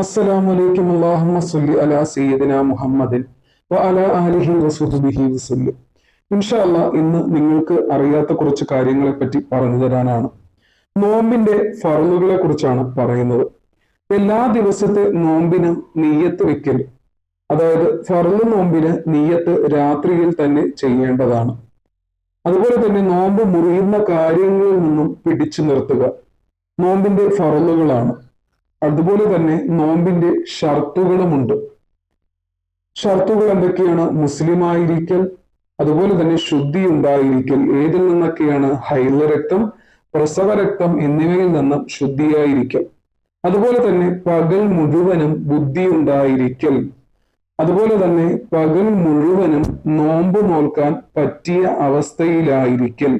അസ്സലാമു അലൈക്കും അല്ലാഹുമ്മ സല്ലി അലാ സയ്യിദിന മുഹമ്മദിൻ വ അലാ ആലിഹി വസുഹബിഹി വസല്ലം. ഇന്ന് നിങ്ങൾക്ക് അറിയാത്ത കുറച്ച് കാര്യങ്ങളെ പറ്റി പറഞ്ഞു തരാനാണ്. നോമ്പിന്റെ ഫറലുകളെ കുറിച്ചാണ് പറയുന്നത്. എല്ലാ ദിവസത്തെ നോമ്പിന് നെയ്യത്ത് വെക്കൽ അതായത് ഫറൽ നോമ്പിന് നെയ്യത്ത് രാത്രിയിൽ തന്നെ ചെയ്യേണ്ടതാണ്. അതുപോലെ തന്നെ നോമ്പ് മുറിയുന്ന കാര്യങ്ങളിൽ നിന്നും പിടിച്ചു നിർത്തുക. നോമ്പിന്റെ ഫറലുകളാണ് അതുപോലെ തന്നെ നോമ്പിന്റെ ഷർത്തുകളുമുണ്ട്. ഷർത്തുകൾ എന്തൊക്കെയാണ്? മുസ്ലിം ആയിരിക്കൽ അതുപോലെ തന്നെ ശുദ്ധി ഉണ്ടായിരിക്കൽ ഏതിൽ നിന്നൊക്കെയാണ്? പ്രസവ രക്തം എന്നിവയിൽ നിന്നും ശുദ്ധിയായിരിക്കൽ. അതുപോലെ തന്നെ പകൽ മുഴുവനും ബുദ്ധി ഉണ്ടായിരിക്കൽ അതുപോലെ തന്നെ പകൽ മുഴുവനും നോമ്പ് നോൽക്കാൻ പറ്റിയ അവസ്ഥയിലായിരിക്കൽ.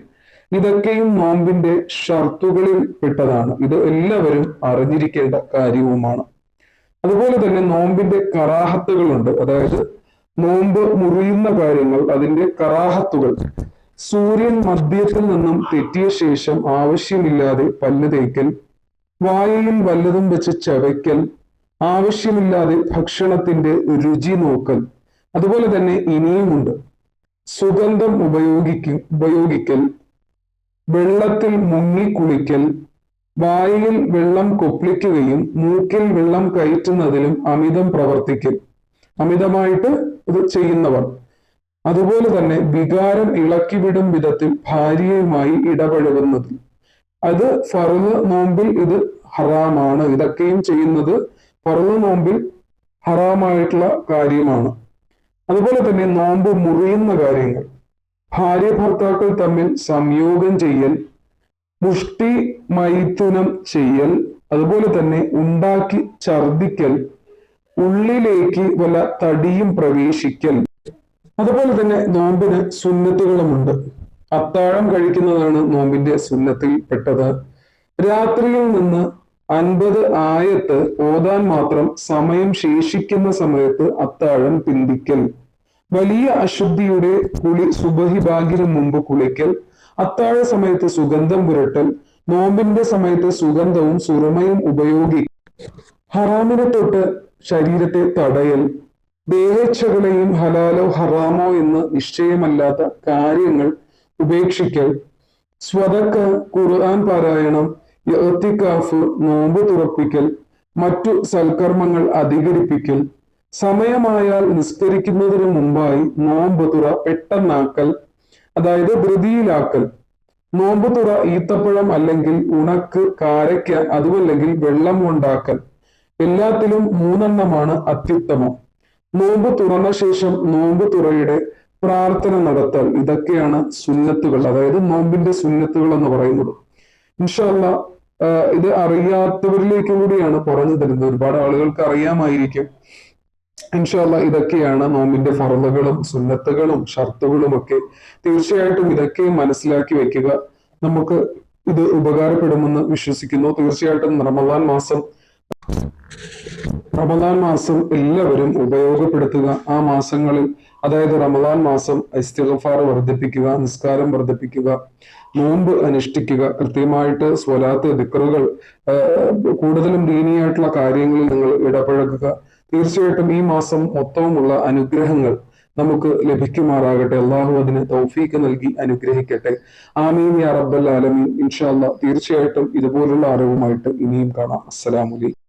ഇതൊക്കെയും നോമ്പിന്റെ ഷർത്തുകളിൽ പെട്ടതാണ്. ഇത് എല്ലാവരും അറിഞ്ഞിരിക്കേണ്ട കാര്യവുമാണ്. അതുപോലെ തന്നെ നോമ്പിന്റെ കറാഹത്തുകളുണ്ട്. അതായത് നോമ്പ് മുറിയുന്ന കാര്യങ്ങൾ അതിന്റെ കറാഹത്തുകൾ. സൂര്യൻ മദ്യത്തിൽ നിന്നും തെറ്റിയ ശേഷം ആവശ്യമില്ലാതെ പല്ല് തേക്കൽ വായയിൽ വല്ലതും വെച്ച് ചവയ്ക്കൽ ആവശ്യമില്ലാതെ ഭക്ഷണത്തിന്റെ രുചി നോക്കൽ. അതുപോലെ തന്നെ ഇനിയുമുണ്ട്. സുഗന്ധം ഉപയോഗിക്കും ഉപയോഗിക്കൽ വെള്ളത്തിൽ മുങ്ങി കുളിക്കൽ വായിൽ വെള്ളം കൊപ്പിക്കുകയും മൂക്കിൽ വെള്ളം കയറ്റുന്നതിലും അമിതം പ്രവർത്തിക്കൽ. അമിതമായിട്ട് ഇത് ചെയ്യുന്നവർ. അതുപോലെ തന്നെ വികാരം ഇളക്കിവിടും വിധത്തിൽ ഭാര്യയുമായി ഇടപഴകുന്നത്. അത് ഫറവ് നോമ്പിൽ ഇത് ഹറാമാണ്. ഇതൊക്കെയും ചെയ്യുന്നത് ഫറവ് നോമ്പിൽ ഹറാമായിട്ടുള്ള കാര്യമാണ്. അതുപോലെ തന്നെ നോമ്പ് മുറിയുന്ന കാര്യങ്ങൾ. ഭാര്യ ഭർത്താക്കൾ തമ്മിൽ സംയോഗം ചെയ്യൽ മുഷ്ടി മൈഥുനം ചെയ്യൽ അതുപോലെ തന്നെ ഉണ്ടാക്കി ഛർദിക്കൽ ഉള്ളിലേക്ക് വല്ല തടിയും പ്രവേശിക്കൽ. അതുപോലെ തന്നെ നോമ്പിന് സുന്നത്തുകളുമുണ്ട്. അത്താഴം കഴിക്കുന്നതാണ് നോമ്പിന്റെ സുന്നത്തിൽ പെട്ടത്. രാത്രിയിൽ നിന്ന് അൻപത് ആയത്ത് ഓതാൻ മാത്രം സമയം ശേഷിക്കുന്ന സമയത്ത് അത്താഴം പിന്തിക്കൽ. വലിയ അശുദ്ധിയുടെ കുളി സുബഹി ഭാഗ്യന് മുമ്പ് കുളിക്കൽ അത്താഴ സമയത്ത് സുഗന്ധം പുരട്ടൽ നോമ്പിന്റെ സമയത്ത് സുഗന്ധവും സുറമയും ഉപയോഗി ഹറാമിനെ തൊട്ട് ശരീരത്തെ തടയൽ ദേഹേച്ഛകളെയും ഹലാലോ ഹറാമോ എന്ന് നിശ്ചയമല്ലാത്ത കാര്യങ്ങൾ ഉപേക്ഷിക്കൽ സ്വതക്ക് ഖുർആൻ പാരായണം യത്തിക്കാഫ് നോമ്പ് തുറപ്പിക്കൽ മറ്റു സൽക്കർമ്മങ്ങൾ അധികരിപ്പിക്കൽ സമയമായാൽ നിസ്കരിക്കുന്നതിന് മുമ്പായി നോമ്പ് തുറ പെട്ടെന്നാക്കൽ അതായത് ധൃതിയിലാക്കൽ. നോമ്പ് തുറ ഈത്തപ്പഴം അല്ലെങ്കിൽ ഉണക്ക് കാരയ്ക്ക അതുമല്ലെങ്കിൽ വെള്ളം കൊണ്ടാക്കൽ. എല്ലാത്തിലും മൂന്നെണ്ണമാണ് അത്യുത്തമം. നോമ്പ് തുറന്ന ശേഷം നോമ്പ് തുറയുടെ പ്രാർത്ഥന നടത്തൽ. ഇതൊക്കെയാണ് സുന്നത്തുകൾ അതായത് നോമ്പിന്റെ സുന്നത്തുകൾ എന്ന് പറയുന്നത്. ഇൻഷല്ല ഇത് അറിയാത്തവരിലേക്ക് കൂടിയാണ് പറഞ്ഞു തരുന്നത്. ഒരുപാട് ആളുകൾക്ക് അറിയാമായിരിക്കും. ഇൻഷല്ല ഇതൊക്കെയാണ് നോമ്പിന്റെ ഫറലുകളും സുന്നത്തുകളും ഷർത്തുകളും ഒക്കെ തീർച്ചയായിട്ടും ഇതൊക്കെ മനസ്സിലാക്കി വെക്കുക. നമുക്ക് ഇത് ഉപകാരപ്പെടുമെന്ന് വിശ്വസിക്കുന്നു. തീർച്ചയായിട്ടും റമദാൻ മാസം റമദാൻ മാസം എല്ലാവരും ഉപയോഗപ്പെടുത്തുക. ആ മാസങ്ങളിൽ അതായത് റമദാൻ മാസം ഇസ്തിഗഫാർ വർദ്ധിപ്പിക്കുക നിസ്കാരം വർദ്ധിപ്പിക്കുക നോമ്പ് അനുഷ്ഠിക്കുക കൃത്യമായിട്ട് സ്വലാത്ത് ദിക്കറുകൾ കൂടുതലും ദീനിയായിട്ടുള്ള കാര്യങ്ങളിൽ നിങ്ങൾ ഇടപഴകുക. തീർച്ചയായിട്ടും ഈ മാസം മൊത്തവുമുള്ള അനുഗ്രഹങ്ങൾ നമുക്ക് ലഭിക്കുമാറാകട്ടെ. അള്ളാഹു അതിന് തൗഫീക്ക് നൽകി അനുഗ്രഹിക്കട്ടെ. ആമീൻ യാ റബ്ബൽ ആലമീൻ. ഇൻഷാല്ല തീർച്ചയായിട്ടും ഇതുപോലുള്ള അറിവുമായിട്ട് ഇനിയും കാണാം. അസ്സലാമലൈക്കും